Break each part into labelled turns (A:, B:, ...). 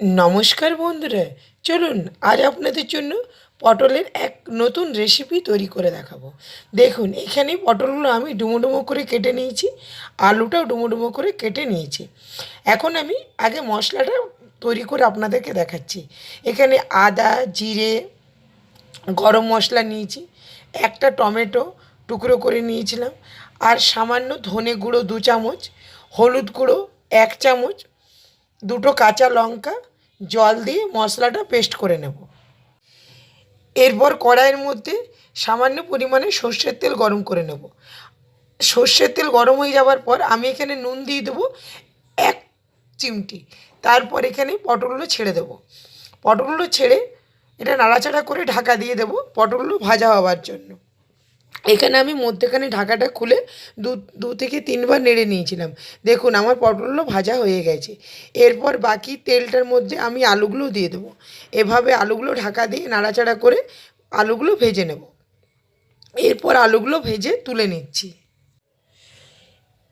A: নমস্কার বন্ধুরা, চলুন আজ আপনাদের জন্য পটলের এক নতুন রেসিপি তৈরি করে দেখাবো। দেখুন, এখানে পটলগুলো আমি ডুমো করে কেটে নিয়েছি, আলুটাও ডুমো করে কেটে নিয়েছি। এখন আমি আগে মশলাটা তৈরি করে আপনাদেরকে দেখাচ্ছি। এখানে আদা, জিরে, গরম মশলা নিয়েছি, একটা টমেটো টুকরো করে নিয়েছিলাম, আর সামান্য ধনে গুঁড়ো দু চামচ, হলুদ গুঁড়ো এক চামচ দুটো কাঁচা লঙ্কা, জল দিয়ে মশলাটা পেস্ট করে নেব। এরপর কড়াইয়ের মধ্যে সামান্য পরিমাণে সর্ষের তেল গরম করে নেব। সর্ষের তেল গরম হয়ে যাওয়ার পর আমি এখানে নুন দিয়ে দেবো এক চিমটি। তারপর এখানে পটলগুলো ছেড়ে দেবো। পটলগুলো ছেড়ে এটা নাড়াচাড়া করে ঢাকা দিয়ে দেবো। পটলগুলো ভাজা হওয়ার জন্য। এখানে আমি মধ্যেখানে ঢাকাটা খুলে দু দু থেকে তিনবার নেড়ে নিয়েছিলাম। দেখুন, আমার পটলগুলো ভাজা হয়ে গেছে। এরপর বাকি তেলটার মধ্যে আমি আলুগুলো দিয়ে দেবো। এভাবে আলুগুলো ঢাকা দিয়ে নাড়াচাড়া করে আলুগুলো ভেজে নেব। এরপর আলুগুলো ভেজে তুলে নিচ্ছি।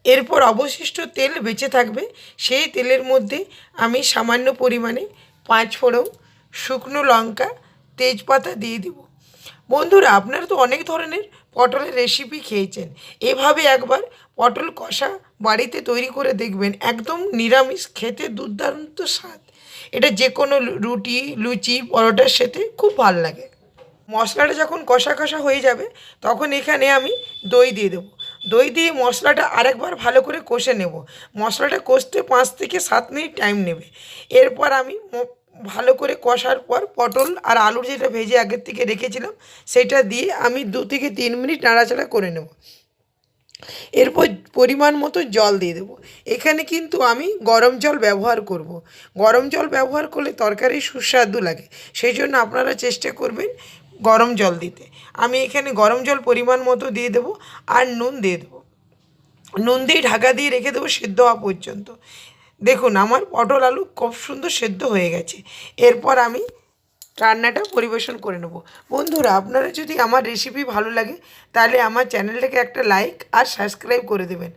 A: এরপর অবশিষ্ট তেল বেঁচে থাকবে। সেই তেলের মধ্যে আমি সামান্য পরিমাণে পাঁচ ফোড়ন, শুকনো লঙ্কা, তেজপাতা দিয়ে দিব। বন্ধুরা, আপনারা তো অনেক ধরনের পটলের রেসিপি খেয়েছেন। এভাবে একবার পটল কষা বাড়িতে তৈরি করে দেখবেন, একদম নিরামিষ, খেতে দুর্দান্ত স্বাদ। এটা যে কোনো রুটি, লুচি, পরোটার সাথে খুব ভালো লাগে। মশলাটা যখন কষা কষা হয়ে যাবে, তখন এখানে আমি দই দিয়ে দেবো। দই দিয়ে মশলাটা আরেকবার ভালো করে কষে নেব। মশলাটা কষতে পাঁচ থেকে সাত মিনিট টাইম নেবে। এরপর আমি ভালো করে কষার পর পটল আর আলুর যেটা ভেজে আগের থেকে রেখেছিলাম, সেটা দিয়ে আমি দু থেকে তিন মিনিট নাড়াচাড়া করে নেব। এরপর পরিমাণ মতো জল দিয়ে দেবো। এখানে কিন্তু আমি গরম জল ব্যবহার করব। গরম জল ব্যবহার করলে তরকারি সুস্বাদু লাগে, সেই জন্য আপনারা চেষ্টা করবেন গরম জল দিতে। আমি এখানে গরম জল পরিমাণ মতো দিয়ে দেবো আর নুন দিয়ে দেবো। নুন দিয়ে ঢাকা দিয়ে রেখে দেবো সেদ্ধ হওয়া পর্যন্ত। দেখুন, আমার পটল আলু খুব সুন্দর সেদ্ধ হয়ে গেছে। এরপর আমি রান্নাটা পরিবেশন করে নেব। বন্ধুরা, আপনারা যদি আমার রেসিপি ভালো লাগে, তাহলে আমার চ্যানেলটাকে একটা লাইক আর সাবস্ক্রাইব করে দেবেন।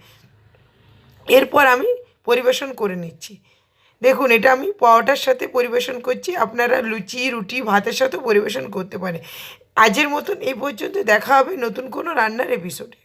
A: এরপর আমি পরিবেশন করে নিচ্ছি। দেখুন, এটা আমি পরোটার সাথে পরিবেশন করছি। আপনারা লুচি, রুটি, ভাতের সাথেও পরিবেশন করতে পারে আজের মতন এই পর্যন্ত দেখা হবে নতুন কোনো রান্নার এপিসোডে